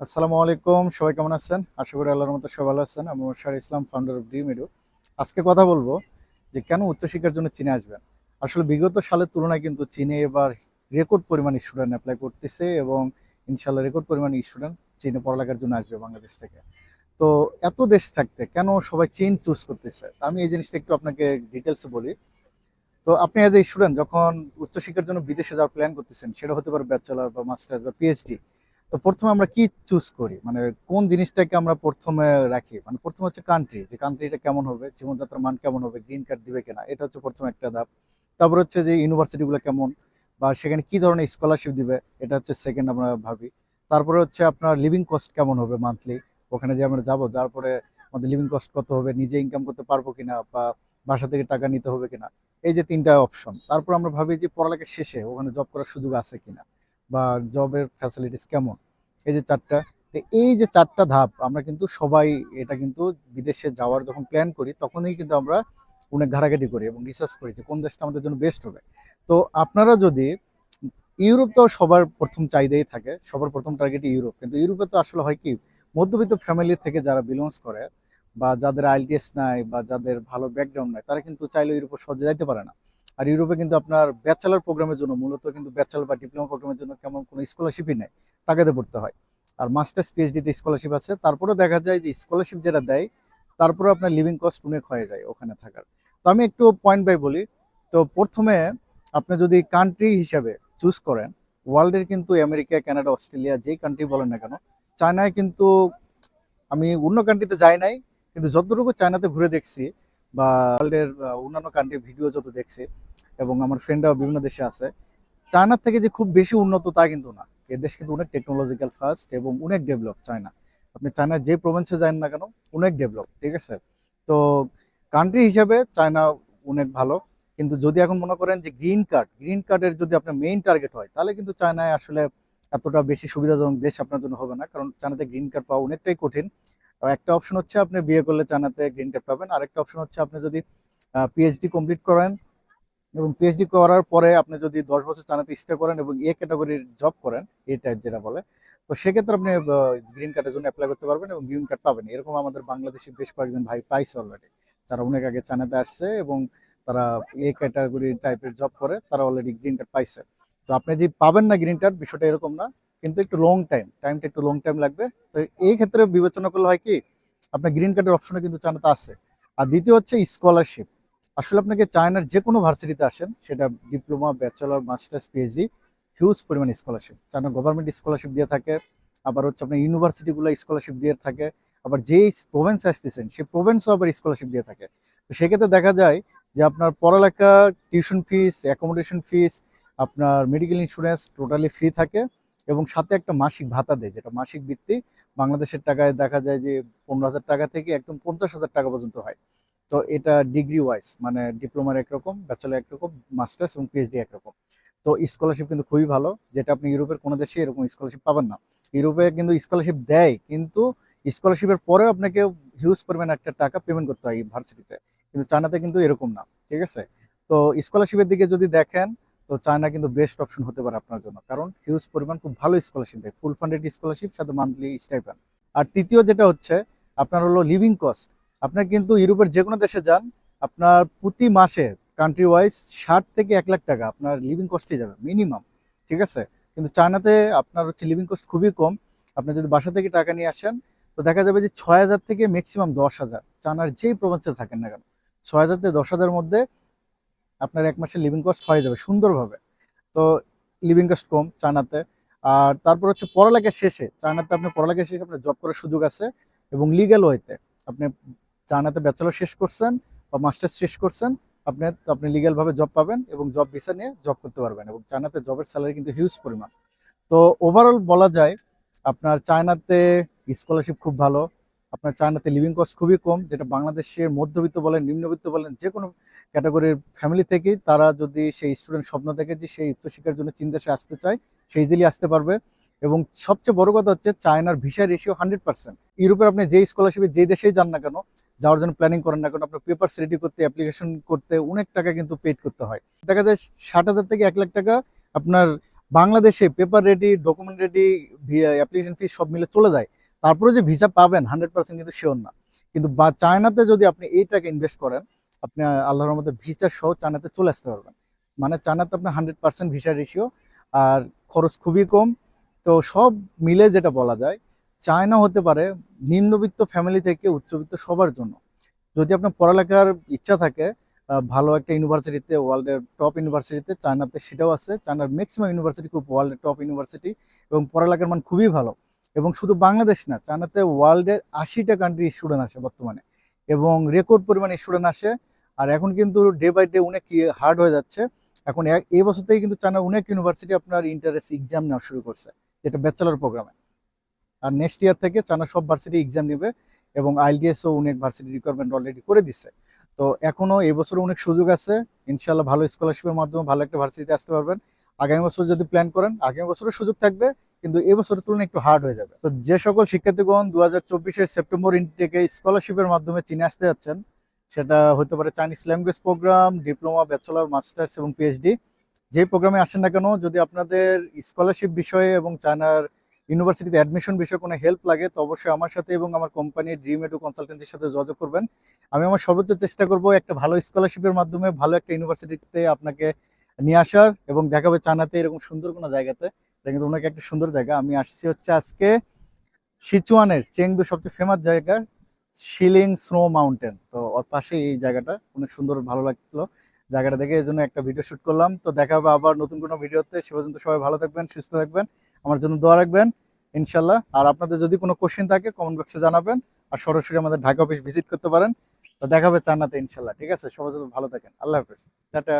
আসসালামু আলাইকুম, সবাই কেমন আছেন? আশা করি আল্লাহর মতো সবাই ভালো আছেন। আমি Moshar Islam founder of Dream আজকে কথা বলব যে কেন উচ্চশিক্ষার জন্য চীনে আসবেন? আসলে বিগত সালের তুলনায় কিন্তু চীনে এবার রেকর্ড পরিমাণ স্টুডেন্ট অ্যাপ্লাই করতেছে এবং ইনশাল্লাহ রেকর্ড পরিমাণ স্টুডেন্ট চীনে পড়ালেখার জন্য আসবে বাংলাদেশ থেকে। তো এত দেশ থাকতে কেন সবাই চীন চুজ করতেছে? আমি এই জিনিসটা একটু আপনাকে ডিটেলসে বলি। তো আপনি অ্যাজ এ স্টুডেন্ট যখন উচ্চশিক্ষার জন্য বিদেশে যাওয়ার প্ল্যান করতেছেন, সেটা হতে পারে ব্যাচেলার বা মাস্টার্স বা পিএইচডি তো প্রথমে আমরা কি চুজ করি? মানে কোন জিনিসটাকে আমরা প্রথমে রাখি? মানে প্রথমে হচ্ছে কান্ট্রি যে কান্ট্রিটা কেমন হবে? জীবনযাত্রার মান কেমন হবে? গ্রিন কার্ড দিবে কিনা? এটা হচ্ছে প্রথমে একটা ধাপ। তারপর হচ্ছে যে ইউনিভার্সিটিগুলো কেমন? বা সেখানে কি ধরনের স্কলারশিপ দিবে? এটা হচ্ছে সেকেন্ড আমরা ভাবি। তারপরে হচ্ছে আপনার লিভিং কস্ট কেমন হবে মান্থলি ওখানে যে আমরা যাব তারপরে আমাদের লিভিং কস্ট কত হবে? নিজে ইনকাম করতে পারব কিনা? বা বাসা থেকে টাকা নিতে হবে কিনা? এই যে তিনটা অপশন তারপর আমরা ভাবি যে পড়ালেখা শেষে ওখানে জব করার সুযোগ আছে কিনা? বা জবের ফ্যাসিলিটিস কেমন? এই যে চারটা, তো এই যে চারটা ধাপ, আমরা কিন্তু সবাই এটা কিন্তু বিদেশে যাওয়ার যখন প্ল্যান করি, তখনই কিন্তু আমরা অনেক ঘাটাঘাটি করি এবং রিসার্চ করি যে কোন দেশটা আমাদের জন্য বেস্ট হবে। তো আপনারা যদি ইউরোপ তো সবার প্রথম চাহিদাই থাকে, সবার প্রথম টার্গেটই ইউরোপ। কিন্তু ইউরোপে তো আসলে হয় কি, মধ্যবিত্ত ফ্যামিলি থেকে যারা বিলংস করে বা যাদের আইএলটিএস নাই বা যাদের ভালো ব্যাকগ্রাউন্ড নাই, তারা কিন্তু চাইলে ইউরোপে সহজে যাইতে পারে না। আর ইউরোপে কিন্তু আপনার ব্যাচেলার প্রোগ্রামের জন্য, মূলত কিন্তু ব্যাচেলার বা ডিপ্লোমা প্রোগ্রামের জন্য কেমন কোনো স্কলারশিপই নেই টাকাতে পড়তে হয়। আর মাস্টার্স পিএইচডিতে স্কলারশিপ আছে তারপরে দেখা যায় যে স্কলারশিপ যেটা দেয় তারপরে আপনার লিভিং কস্ট অনেক হয়ে যায় ওখানে থাকার। তো আমি একটু পয়েন্ট বাই বলি, তো প্রথমে আপনি যদি কান্ট্রি হিসাবে চুজ করেন ওয়ার্ল্ডের কিন্তু আমেরিকা, কানাডা, অস্ট্রেলিয়া যেই কান্ট্রি বলেন না কেন, চায়নায় কিন্তু আমি অন্য কান্ট্রিতে যাই নাই, কিন্তু যতটুকু চায়নাতে ঘুরে দেখছি বা ওয়ার্ল্ডের অন্যান্য কান্ট্রির ভিডিও যত দেখছি এবং আমার ফ্রেন্ডরাও বিভিন্ন দেশে আছে। চায়নার থেকে যে খুব বেশি উন্নত তা কিন্তু না। এ দেশ কিন্তু অনেক টেকনোলজিক্যাল ফার্স্ট এবং অনেক ডেভেলপ চায়না আপনি চায়নার যে প্রভিন্সে যান না কেন, অনেক ডেভেলপ ঠিক আছে? তো কান্ট্রি হিসাবে চায়না অনেক ভালো। কিন্তু যদি এখন মনে করেন যে গ্রিন কার্ড গ্রিন কার্ডের যদি আপনার মেইন টার্গেট হয়, তাহলে কিন্তু চায়নায় আসলে এতটা বেশি সুবিধাজনক দেশ আপনার জন্য হবে না। কারণ চায়নাতে গ্রিন কার্ড পাওয়া অনেকটাই কঠিন। একটা অপশন হচ্ছে আপনি বিয়ে করলে চায়নাতে গ্রিন কার্ড পাবেন। আরেকটা অপশন হচ্ছে আপনি যদি পিএইচডি কমপ্লিট করেন এবং পিএইচডি করার পরে আপনি যদি দশ বছর চায়নাতে স্টে করেন এবং এ ক্যাটাগরির জব করেন এ টাইপ যেটা বলে, তো সেক্ষেত্রে আপনি গ্রিন কার্ডের জন্য অ্যাপ্লাই করতে পারবেন এবং গ্রিন কার্ড পাবেন। এরকম আমাদের বাংলাদেশি বেশ কয়েকজন ভাই পাইছে অলরেডি যারা অনেক আগে চানাতে আসছে এবং তারা এ ক্যাটাগরি টাইপের জব করে, তারা অলরেডি গ্রিন কার্ড পাইছে। তো আপনি যে পাবেন না গ্রিন কার্ড বিষয়টা এরকম না, কিন্তু একটু লং টাইম টাইমটা একটু লং টাইম লাগবে। তো এই ক্ষেত্রে বিবেচনা করলে হয় কি, আপনার গ্রিন কার্ডের অপশনে কিন্তু চানাতে আছে। আর দ্বিতীয় হচ্ছে স্কলারশিপ আসলে আপনাকে চায়নার যে কোনো ভার্সিটিতে আসেন, সেটা diploma, bachelor, masters, PhD, huge পরিমাণ স্কলারশিপ। চায়না গভর্নমেন্ট স্কলারশিপ দিয়ে থাকে, আবার হচ্ছে আপনার ইউনিভার্সিটিগুলো স্কলারশিপ দিয়ে থাকে, আবার যেই প্রভিন্স আসতেছেন, সেই প্রভিন্সও আবার স্কলারশিপ দিয়ে থাকে। তো সেক্ষেত্রে দেখা যায় যে আপনার পড়ালেখা টিউশন ফিস অ্যাকোমোডেশন ফিস আপনার মেডিকেল ইন্স্যুরেন্স টোটালি ফ্রি থাকে এবং সাথে একটা মাসিক ভাতা দেয়, যেটা মাসিক ভিত্তি বাংলাদেশের টাকায় দেখা যায় যে পনেরো হাজার টাকা থেকে একদম পঞ্চাশ হাজার টাকা পর্যন্ত হয়। তো এটা ডিগ্রি ওয়াইজ মানে ডিপ্লোমার একরকম ব্যাচেলার একরকম মাস্টার্স এবং পিএইচডি একরকম। তো স্কলারশিপ কিন্তু খুবই ভালো, যেটা আপনি ইউরোপের কোনো দেশে এরকম স্কলারশিপ পাবেন না। ইউরোপে কিন্তু স্কলারশিপ দেয়, কিন্তু স্কলারশিপের পরেও আপনাকে হিউজ পরিমাণ একটা টাকা পেমেন্ট করতে হয় ভার্সিটিতে কিন্তু চায়নাতে কিন্তু এরকম না, ঠিক আছে? তো স্কলারশিপের দিকে যদি দেখেন, তো চায়না কিন্তু বেস্ট অপশন হতে পারে আপনার জন্য, কারণ হিউজ পরিমাণ খুব ভালো স্কলারশিপ দেয় ফুল ফান্ডেড স্কলারশিপ সাথে মান্থলি স্টাইপেন্ড আর তৃতীয় যেটা হচ্ছে, আপনার হলো লিভিং কস্ট আপনার কিন্তু ইউরোপের যে কোনো দেশে যান, আপনার প্রতি মাসে কান্ট্রি ওয়াইজ ষাট থেকে এক লাখ টাকা আপনার লিভিং কস্টই যাবে মিনিমাম ঠিক আছে? কিন্তু চায়নাতে আপনার হচ্ছে লিভিং কস্ট খুবই কম। আপনি যদি বাসা থেকে টাকা নিয়ে আসেন, তো দেখা যাবে যে ছয় হাজার থেকে ম্যাক্সিমাম দশ হাজার, চায়নার যেই প্রপঞ্চে থাকেন না কেন। ছয় হাজার থেকে দশ হাজার মধ্যে আপনার এক মাসের লিভিং কস্ট হয়ে যাবে সুন্দরভাবে। তো লিভিং কস্ট কম চায়নাতে। আর তারপর হচ্ছে পড়ালেখা শেষে, চায়নাতে আপনি পড়ালেখা শেষে আপনার জব করার সুযোগ আছে এবং লিগ্যাল ওয়েতে আপনি চায়নাতে ব্যাচেলর শেষ করছেন বা মাস্টার্স শেষ করছেন, আপনি আপনি লিগ্যালভাবে জব পাবেন এবং জব ভিসা নিয়ে জব করতে পারবেন এবং চায়নাতে জবের স্যালারি কিন্তু হিউজ পরিমাণ। তো ওভারঅল বলা যায়, আপনার চায়নাতে স্কলারশিপ খুব ভালো, আপনার চায়নাতে লিভিং কস্ট খুবই কম, যেটা বাংলাদেশের মধ্যবিত্ত বলেন, নিম্নবিত্ত বলেন, যে কোনো ক্যাটাগরির ফ্যামিলি থেকেই তারা যদি সেই স্টুডেন্ট স্বপ্ন দেখে যে সেই উচ্চশিক্ষার জন্য চীন দেশে আসতে চায় সে ইজিলি আসতে পারবে এবং সবচেয়ে বড় কথা হচ্ছে চায়নার ভিসা রেশিও হান্ড্রেড পার্সেন্ট ইউরোপের আপনি যেই স্কলারশিপে যেই দেশেই যান না কেন যাওয়ার জন্য প্ল্যানিং করেন না, কারণ আপনার পেপার রেডি করতে অ্যাপ্লিকেশন করতে অনেক টাকা কিন্তু পেড করতে হয়। দেখা যায় ষাট হাজার থেকে এক লাখ টাকা আপনার বাংলাদেশে paper ready document ready application fee সব মিলে চলে যায়। তারপরে যে ভিসা পাবেন হান্ড্রেড পার্সেন্ট কিন্তু শিওর না। কিন্তু বা, চায়নাতে যদি আপনি এই টাকা ইনভেস্ট করেন, আপনি আল্লাহর মধ্যে ভিসা সহ চায়নাতে চলে আসতে পারবেন। মানে চায়নাতে আপনার হান্ড্রেড পার্সেন্ট ভিসা রেশিও আর খরচ খুবই কম। তো সব মিলে যেটা বলা যায় চায়না হতে পারে নিম্নবিত্ত ফ্যামিলি থেকে উচ্চবিত্ত সবার জন্য। যদি আপনার পড়ালেখার ইচ্ছা থাকে ভালো একটা ইউনিভার্সিটিতে ওয়ার্ল্ডের টপ ইউনিভার্সিটিতে চায়নাতে সেটাও আছে। চায়নার ম্যাক্সিমাম ইউনিভার্সিটি খুব ওয়ার্ল্ডের টপ ইউনিভার্সিটি এবং পড়ালেখার মান খুবই ভালো। এবং শুধু বাংলাদেশ না, চায়নাতে ওয়ার্ল্ডের আশিটা কান্ট্রি স্টুডেন্ট আসে বর্তমানে। এবং রেকর্ড পরিমাণে স্টুডেন্ট আসে। আর এখন কিন্তু ডে বাই ডে অনেক হার্ড হয়ে যাচ্ছে। এখন এই বছর থেকে কিন্তু চায়নার অনেক ইউনিভার্সিটি আপনার ইন্টারেস্ট এক্সাম নেওয়া শুরু করছে, যেটা ব্যাচেলার প্রোগ্রামে আর নেক্সট ইয়ার থেকে চায়না সব ভার্সিটি এক্সাম নেবে এবং আইএলটিএসও অনেক ভার্সিটি রিকোয়ারমেন্ট অলরেডি করে দিচ্ছে তো এখনও এই বছর অনেক সুযোগ আছে ইনশাল্লাহ ভালো স্কলারশিপের মাধ্যমে ভালো একটা ভার্সিটিতে আসতে পারবেন। আগামী বছর যদি প্ল্যান করেন, আগামী বছরও সুযোগ থাকবে, কিন্তু এই বছরের তুলনায় একটু হার্ড হয়ে যাবে। তো যে সকল শিক্ষার্থীগণ দু হাজার সেপ্টেম্বর ইনটেকে স্কলারশিপের মাধ্যমে চীনে আসতে যাচ্ছেন, সেটা হতে পারে Chinese language programme diploma bachelor masters এবং পিএইচডি যে প্রোগ্রামে আসেন না কেন, যদি আপনাদের স্কলারশিপ বিষয়ে এবং চায়নার ইউনিভার্সিটিতে অ্যাডমিশন বিষয়ে কোনো হেল্প লাগে, তো অবশ্যই আমার সাথে এবং আমার কোম্পানির ড্রিম এডু কনসালটেন্সির সাথে যোগাযোগ করবেন। আমি আমার সর্বোচ্চ চেষ্টা করব একটা ভালো স্কলারশিপের মাধ্যমে ভালো একটা ইউনিভার্সিটিতে আপনাকে নিয়ে আসার এবং দেখাবে চানাতে এরকম সুন্দর কোনো জায়গাতে। কিন্তু ওনাকে একটা সুন্দর জায়গা। আমি আসছি হচ্ছে আজকে সিচুয়ানের চেংদু সবচেয়ে ফেমাস জায়গা শিলিং স্নো মাউন্টেন তো ওর পাশে এই জায়গাটা। অনেক সুন্দর, ভালো লাগল জায়গাটা দেখে। এই জন্য একটা ভিডিও শুট করলাম। তো দেখা হবে আবার নতুন কোনো ভিডিওতে সে পর্যন্ত সবাই ভালো থাকবেন, সুস্থ থাকবেন। আমার জন্য দোয়া রাখবেন, ইনশাল্লাহ। আর আপনাদের যদি কোনো কোশ্চেন থাকে কমেন্ট বক্সে জানাবেন আর সরাসরি আমাদের ঢাকা অফিস ভিজিট করতে পারেন। তো দেখা হবে চান্নাতে ইনশাল্লাহ, ঠিক আছে? সবাই ভালো থাকেন। আল্লাহ হাফেজ। টাটা।